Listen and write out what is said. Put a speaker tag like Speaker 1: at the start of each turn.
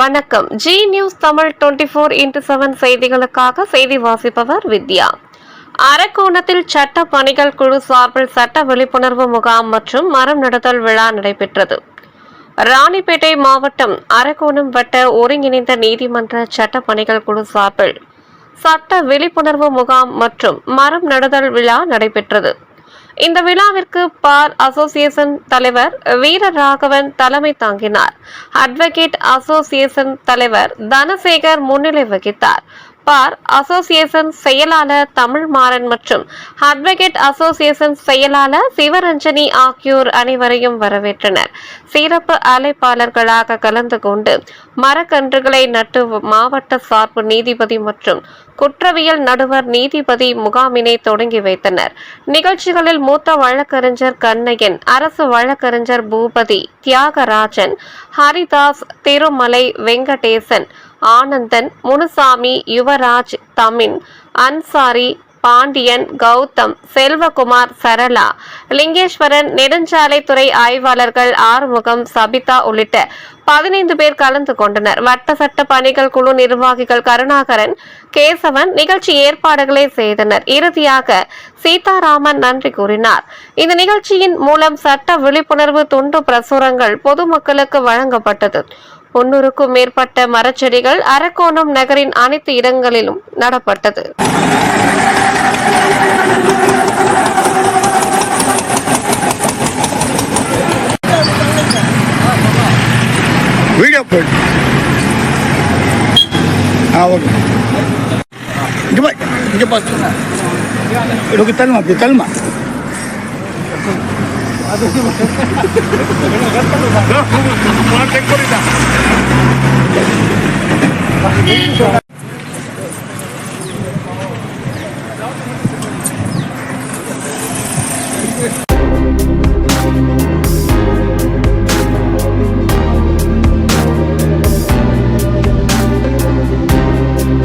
Speaker 1: வணக்கம். Zee news Tamil twenty four into seven செய்திகளுக்காக செய்தி வாசிப்பவர் வித்யா. அரக்கோணத்தில் சட்ட பணிகள் குழு சார்பில் சட்ட விழிப்புணர்வு முகாம் மற்றும் மரம் நடுதல் விழா நடைபெற்றது. ராணிப்பேட்டை மாவட்டம் அரக்கோணம் வட்ட ஒருங்கிணைந்த நீதிமன்ற சட்ட பணிகள் குழு சார்பில் சட்ட விழிப்புணர்வு முகாம் மற்றும் மரம் நடுதல் விழா நடைபெற்றது. இந்த விழாவிற்கு பார் அசோசியேஷன் தலைவர் வீரராகவன் தலைமை தாங்கினார். அட்வொகேட் அசோசியேஷன் தலைவர் தனசேகர் முன்னிலை வகித்தார். பார் அசோசியேஷன் செயலாளர் தமிழ் மாறன் மற்றும் அட்வொகேட் அசோசியேஷன் செயலாளர் சிவரஞ்சனி ஆகியோர் அனைவரையும் வரவேற்றனர். சிறப்பு அழைப்பாளர்களாக கலந்து கொண்டு மரக்கன்றுகளை நட்டு மாவட்ட சார்பு நீதிபதி மற்றும் குற்றவியல் நடுவர் நீதிபதி முகாமினை தொடங்கி வைத்தனர். நிகழ்ச்சிகளில் மூத்த வழக்கறிஞர் கண்ணையன் அரசு வழக்கறிஞர் பூபதி தியாகராஜன் ஹரிதாஸ் திருமலை வெங்கடேசன் ஆனந்தன் முனுசாமி யுவராஜ் தமின் அன்சாரி பாண்டியன் கௌதம் செல்வகுமார் சரளா லிங்கேஸ்வரன் நெடுஞ்சாலைத்துறை ஆய்வாளர்கள் ஆறுமுகம் சபிதா உள்ளிட்ட பதினைந்து பேர் கலந்து கொண்டனர். வட்ட சட்ட பணிகள் குழு நிர்வாகிகள் கருணாகரன் கேசவன் நிகழ்ச்சி ஏற்பாடுகளை செய்தனர். இறுதியாக சீதாராமன் நன்றி கூறினார். இந்த நிகழ்ச்சியின் மூலம் சட்ட விழிப்புணர்வு துண்டு பிரசுரங்கள் பொதுமக்களுக்கு வழங்கப்பட்டது. முன்னூறுக்கும் மேற்பட்ட மரச்செடிகள் அரக்கோணம் நகரின் அனைத்து இடங்களிலும் நடப்பட்டது.
Speaker 2: வீடியோ போயிடு ஆ ஓகே. இங்கே பா இங்கே பார்த்து இதுக்கு தள்ளுமா அப்படி চেক করি না